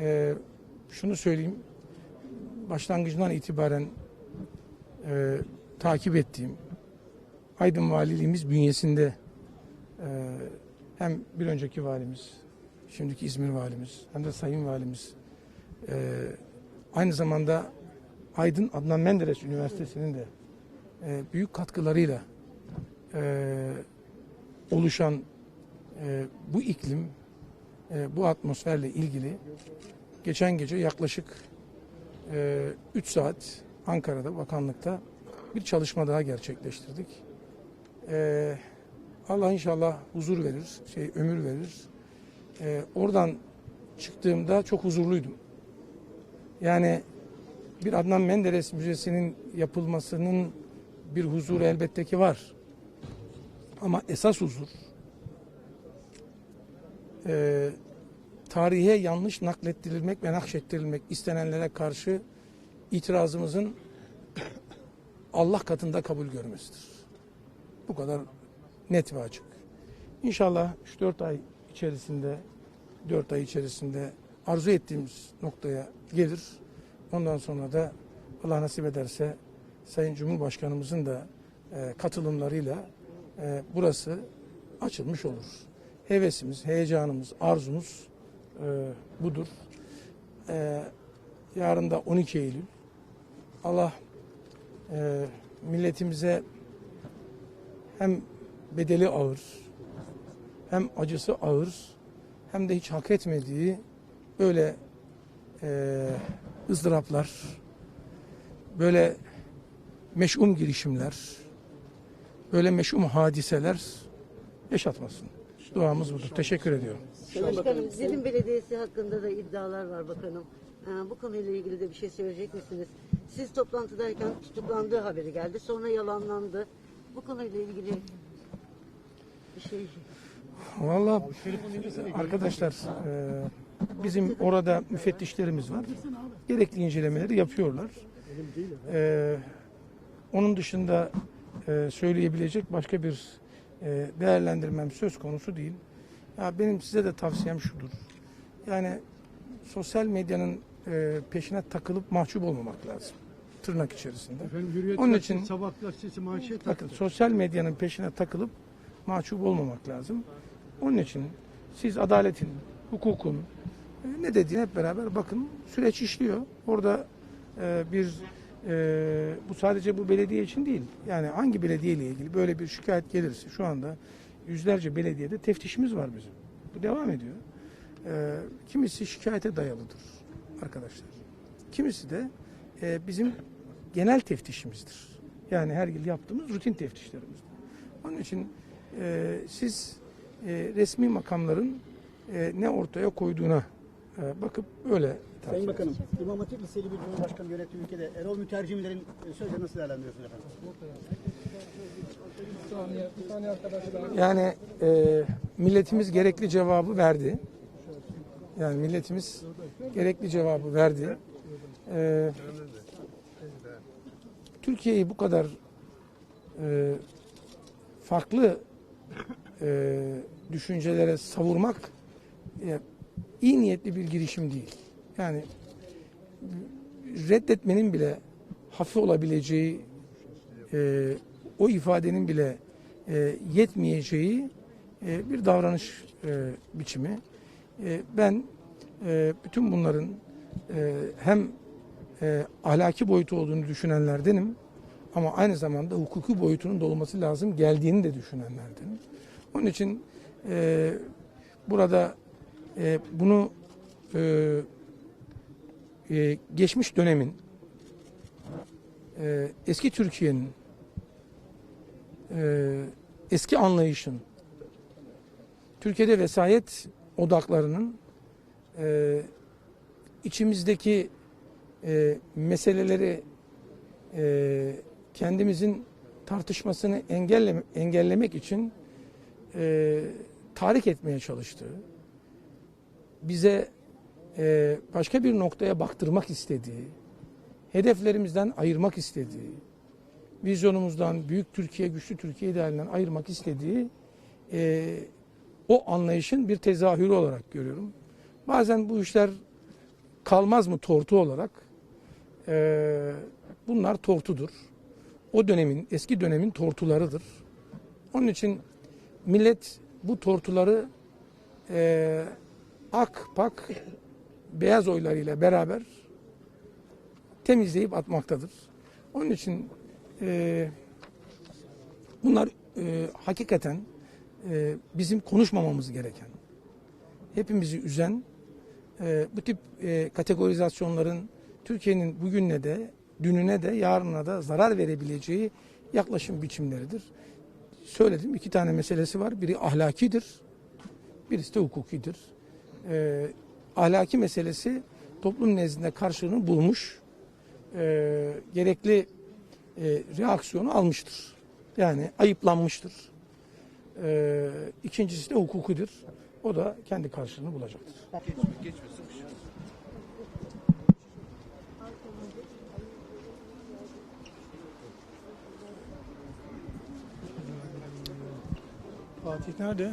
e, şunu söyleyeyim. Başlangıcından itibaren e, takip ettiğim Aydın Valiliğimiz bünyesinde e, hem bir önceki valimiz, şimdiki İzmir valimiz hem de Sayın Valimiz e, aynı zamanda Aydın Adnan Menderes Üniversitesi'nin de e, büyük katkılarıyla e, oluşan e, bu iklim, e, bu atmosferle ilgili geçen gece yaklaşık 3 saat Ankara'da, bakanlıkta bir çalışma daha gerçekleştirdik. E, Allah inşallah huzur verir, şey ömür verir. E, oradan çıktığımda çok huzurluydum. Yani bir Adnan Menderes Müzesi'nin yapılmasının bir huzuru elbette ki var. Ama esas huzur e, tarihe yanlış naklettirilmek ve nakşettirilmek istenenlere karşı itirazımızın Allah katında kabul görmesidir. Bu kadar net ve açık. İnşallah 3-4 ay içerisinde 4 ay içerisinde arzu ettiğimiz noktaya gelir. Ondan sonra da Allah nasip ederse Sayın Cumhurbaşkanımızın da e, katılımlarıyla e, burası açılmış olur. Hevesimiz, heyecanımız, arzumuz e, budur. E, yarın da 12 Eylül. Allah e, milletimize hem bedeli ağır, hem acısı ağır, hem de hiç hak etmediği böyle e, ızdıraplar, böyle meş'um girişimler, böyle meş'um hadiseler yaşatmasın. Duamız budur. Teşekkür ediyorum. Başkanım, Zirin Belediyesi hakkında da iddialar var bakanım. Ee, bu konuyla ilgili de bir şey söyleyecek misiniz? Siz toplantıdayken tutuklandığı haberi geldi. Sonra yalanlandı. Bu konuyla ilgili bir şey. Vallahi arkadaşlar e, bizim orada müfettişlerimiz var. Gerekli incelemeleri yapıyorlar. E, onun dışında e, söyleyebilecek başka bir değerlendirmem söz konusu değil. Ya benim size de tavsiyem şudur. Yani sosyal medyanın e, peşine takılıp mahcup olmamak lazım. Tırnak içerisinde. Efendim Hürriyet Onun için- Sabah gazetesi manşet Bakın attı. sosyal medyanın peşine takılıp mahcup olmamak lazım. Onun için siz adaletin, hukukun e, ne dediğini hep beraber bakın. Süreç işliyor. Orada e, bir e, bu sadece bu belediye için değil. Yani hangi belediye ile ilgili böyle bir şikayet gelirse şu anda yüzlerce belediyede teftişimiz var bizim. Bu devam ediyor. E, kimisi şikayete dayalıdır arkadaşlar. Kimisi de e, bizim genel teftişimizdir. Yani her yıl yaptığımız rutin teftişlerimizdir. Onun için e, siz e, resmi makamların e, ne ortaya koyduğuna bakıp öyle Sayın. Bakanım, İmam Hatip Liseli bir Cumhurbaşkanı yönettiği ülkede Erol Mütercimlerin e, sözlerini nasıl değerlendiriyorsunuz efendim? Yani e, milletimiz gerekli cevabı verdi. Yani milletimiz gerekli cevabı verdi. E, Türkiye'yi bu kadar e, farklı e, düşüncelere savurmak e, iyi niyetli bir girişim değil. Yani reddetmenin bile hafif olabileceği e, o ifadenin bile e, yetmeyeceği e, bir davranış e, biçimi. E, ben e, bütün bunların e, hem e, ahlaki boyutu olduğunu düşünenlerdenim ama aynı zamanda hukuki boyutunun da olması lazım geldiğini de düşünenlerdenim. Onun için e, burada e, bunu e, e, geçmiş dönemin e, eski Türkiye'nin e, eski anlayışın Türkiye'de vesayet odaklarının e, içimizdeki e, meseleleri e, kendimizin tartışmasını engelle, engellemek için e, tahrik etmeye çalıştığı, bize e, başka bir noktaya baktırmak istediği, hedeflerimizden ayırmak istediği, vizyonumuzdan büyük Türkiye, güçlü Türkiye idealinden ayırmak istediği e, o anlayışın bir tezahürü olarak görüyorum. Bazen bu işler kalmaz mı tortu olarak e, bunlar tortudur. O dönemin, eski dönemin tortularıdır. Onun için millet bu tortuları e, ak, pak, beyaz oylarıyla beraber temizleyip atmaktadır. Onun için e, bunlar e, hakikaten e, bizim konuşmamamız gereken, hepimizi üzen e, bu tip e, kategorizasyonların Türkiye'nin bugününe de, dününe de, yarına da zarar verebileceği yaklaşım biçimleridir. Söyledim iki tane meselesi var. Biri ahlakidir, birisi de hukukidir. E, ahlaki meselesi toplum nezdinde karşılığını bulmuş, e, gerekli e, reaksiyonu almıştır. Yani ayıplanmıştır. E, ikincisi de hukukidir. O da kendi karşılığını bulacaktır. Fatih nerede?